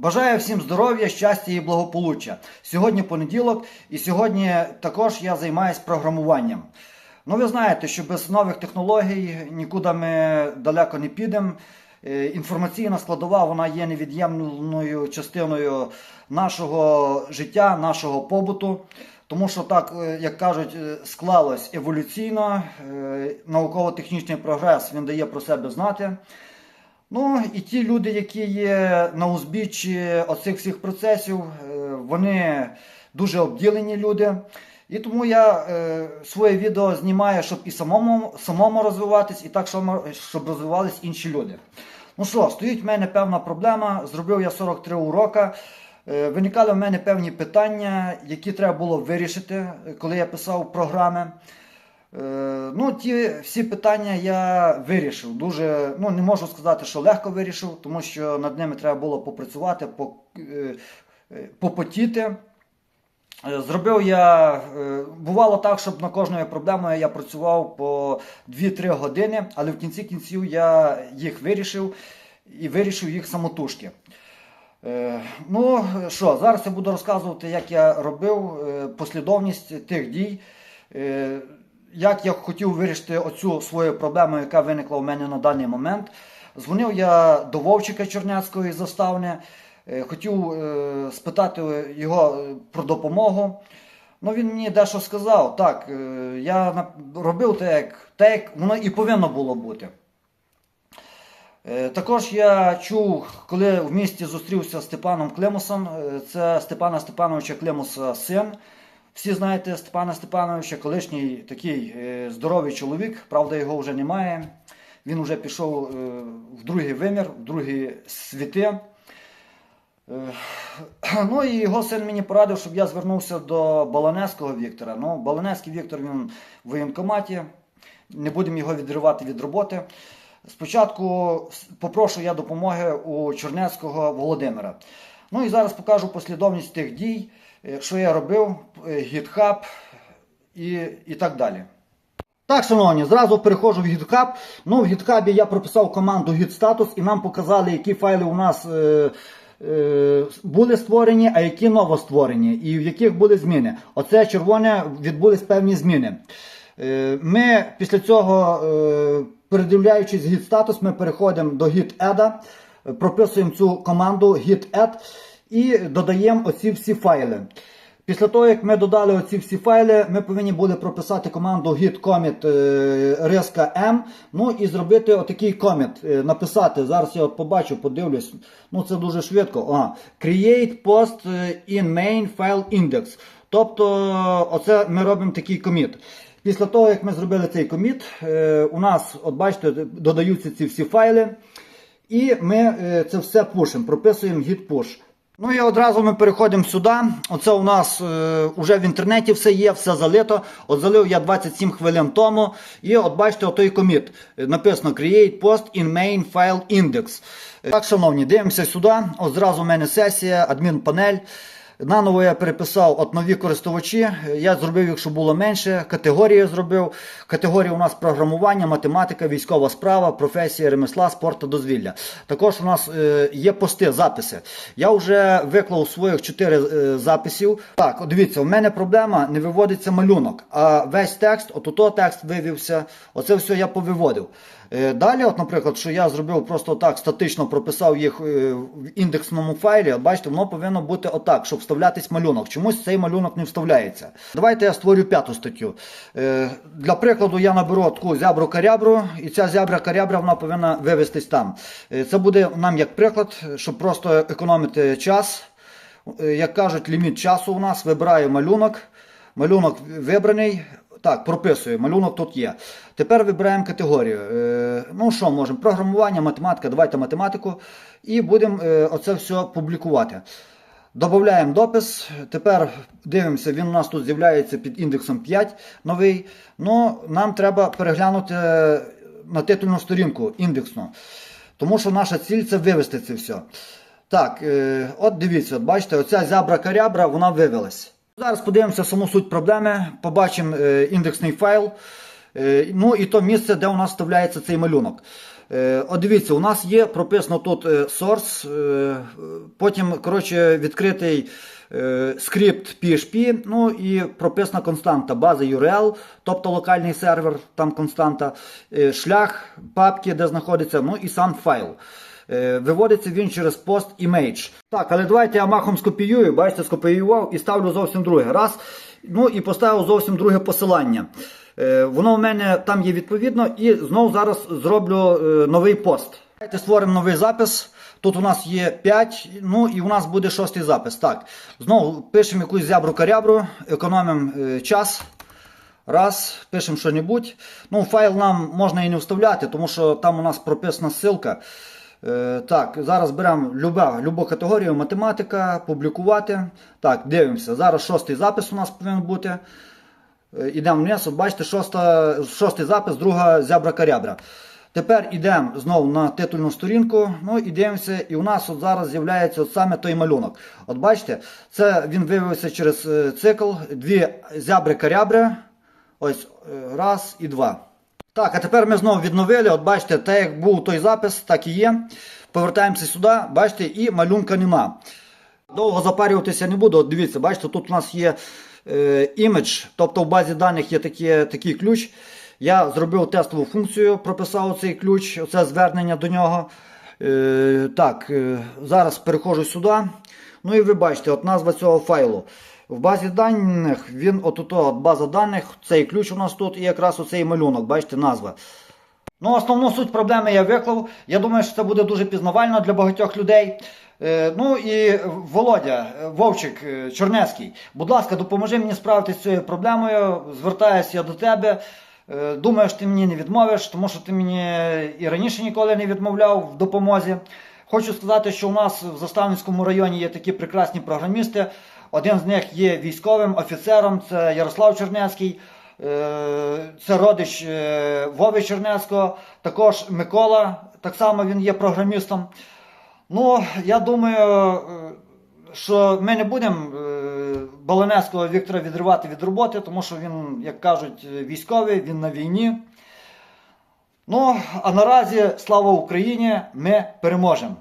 Бажаю всім здоров'я, щастя і благополуччя. Сьогодні понеділок, і сьогодні також я займаюся програмуванням. Ну, ви знаєте, що без нових технологій нікуди ми далеко не підемо. Е, Інформаційна складова вона є невід'ємною частиною нашого життя, нашого побуту. Тому що так, е, як кажуть, е, склалось еволюційно, науково-технічний прогрес він дає про себе знати. Ну і ті люди, які є на узбіччі оцих всіх процесів, е, вони дуже обділені люди. І тому я е, своє відео знімаю, щоб і самому, самому розвиватись, і так, щоб- розвивались інші люди. Ну що, стоїть в мене певна проблема. Зробив я 43 урока. Е, Виникали в мене певні питання, які треба було вирішити, е, коли я писав програми. Е, Ну, ті всі питання я вирішив. Дуже, ну не можу сказати, що легко вирішив, тому що над ними треба було попрацювати, по- е, е, попотіти. Зробив я, бувало так, щоб на кожною проблемою я працював по 2-3 години, але в кінці кінців я їх вирішив і вирішив їх самотужки. Ну що, зараз я буду розказувати, як я робив послідовність тих дій, як я хотів вирішити оцю свою проблему, яка виникла у мене на даний момент. Дзвонив я до Вовчика Чернецького із заставни, е, хотів е, спитати його е, про допомогу. Ну, він мені дещо сказав. Так, я робив так, як, так, як воно і повинно було бути. Також я чув, коли в місті зустрівся з Степаном Климусом, це Степана Степановича Климуса син. Всі знаєте Степана Степановича, колишній такий е, здоровий чоловік, правда, його вже немає. Він вже пішов е, в другий вимір, в другі світи. Е, Ну і його син мені порадив, щоб я звернувся до Баланецького Віктора. Ну, Баланецький Віктор він в воєнкоматі, не будемо його відривати від роботи. Спочатку попрошу я допомоги у Чернецького Володимира. Ну і зараз покажу послідовність тих дій, що я робив, е, GitHub і, і так далі. Так, шановні, зразу переходжу в GitHub. Ну, в GitHub я прописав команду git-status і нам показали, які файли у нас е, е, були створені, а які новостворені, і в яких були зміни. Оце червоне відбулись певні зміни. Е, Ми після цього, е, передивляючись git-status, ми переходимо до git-add, е, прописуємо цю команду git-add і додаємо оці всі файли. Після того, як ми додали оці всі файли, ми повинні були прописати команду git commit е, риска m, ну і зробити отакий коміт, е, написати. Зараз я от побачу, подивлюсь. Ну це дуже швидко. А, create post е, in main file index. Тобто, оце ми робимо такий коміт. Після того, як ми зробили цей коміт, у нас, от бачите, додаються ці всі файли. І ми це все пушимо, прописуємо git push. Ну і одразу ми переходимо сюди. Оце у нас е, вже в інтернеті все є, все залито. От залив я 27 хвилин тому. І от бачите, отой коміт. Е, Написано Create post in main file index. Е, Так, шановні, дивимося сюди. От зразу в мене сесія, адмінпанель. Наново я переписав от нові користувачі. Я зробив щоб було менше. Категорії зробив. Категорії у нас програмування, математика, військова справа, професія, ремесла, спорт та дозвілля. Також у нас е, є пости, записи. Я вже виклав своїх 4 е, записів. Так, дивіться, у мене проблема не виводиться малюнок, а весь текст, от текст вивівся. Оце все я повиводив. Е, Далі, от, наприклад, що я зробив просто так, статично прописав їх е, в індексному файлі, бачите, воно повинно бути отак, щоб вставлятись малюнок. Чомусь цей малюнок не вставляється. Давайте я створю п'яту статтю. Е, Для прикладу я наберу таку зябру карябру, і ця зябра карябра вона повинна вивестись там. Це буде нам як приклад, щоб просто економити час. Як кажуть, ліміт часу у нас вибираю малюнок. Малюнок вибраний. Так, прописую, малюнок тут є. Тепер вибираємо категорію. Е, ну що можемо? Програмування, математика, давайте математику. І будемо е, оце все публікувати. Додаємо допис. Тепер дивимося, він у нас тут з'являється під індексом 5 новий. Ну, нам треба переглянути е, на титульну сторінку індексну. Тому що наша ціль це вивести це все. Так, от дивіться, от бачите, оця зябра-карябра, вона вивелась. Зараз подивимося саму суть проблеми, побачимо е, індексний файл. Е, ну і то місце, де у нас вставляється цей малюнок. Е, От дивіться, у нас є прописано тут source, потім коротше, відкритий скрипт PHP, ну і прописана константа, база URL, тобто локальний сервер, там константа, шлях папки, де знаходиться, ну і сам файл. Е, Виводиться він через пост image. Так, але давайте я махом скопіюю, бачите, скопіював і ставлю зовсім друге. Раз. Ну і поставив зовсім друге посилання. Е, Воно в мене там є відповідно, і знову зараз зроблю е, новий пост. Давайте створимо новий запис. Тут у нас є 5, ну і у нас буде шостий запис. Так, знову пишемо якусь зябру-карябру, економимо е, час. Раз, пишемо що-небудь. Ну, файл нам можна і не вставляти, тому що там у нас прописана ссылка. Е, так, зараз беремо люба, любу категорію, математика, публікувати. Так, дивимося. Зараз шостий запис у нас повинен бути. Е, Ідемо вниз, от бачите, шоста, шостий запис, друга зябра-карябра. Тепер йдемо знову на титульну сторінку, ну і дивимося, і у нас от зараз з'являється от саме той малюнок. От бачите, це він виявився через е, цикл, дві зябри-карябри. Ось е, раз і два. Так, а тепер ми знову відновили. От бачите, так як був той запис, так і є. Повертаємося сюди, бачите, і малюнка нема. Довго запарюватися не буду. От дивіться, бачите, тут у нас є е, імідж, тобто в базі даних є такі, такий ключ. Я зробив тестову функцію, прописав цей ключ, оце звернення до нього. Е, так, е, зараз переходжу сюди. Ну і ви бачите, от назва цього файлу. В базі даних він от, от база даних, цей ключ у нас тут і якраз оцей малюнок, бачите, назва. Ну, основну суть проблеми я виклав. Я думаю, що це буде дуже пізнавально для багатьох людей. Е, ну і Володя, е, Вовчик е, Чорнецький, будь ласка, допоможи мені справитися з цією проблемою. Звертаюся я до тебе. Е, Думаю, що ти мені не відмовиш, тому що ти мені і раніше ніколи не відмовляв в допомозі. Хочу сказати, що у нас в Заставницькому районі є такі прекрасні програмісти. Один з них є військовим офіцером, це Ярослав Чернецький. Е, Це родич е, Вови Чернецького, також Микола, так само він є програмістом. Ну, я думаю, е, що ми не будемо Баланецького Віктора відривати від роботи, тому що він, як кажуть, військовий, він на війні. Ну, а наразі, слава Україні, ми переможемо.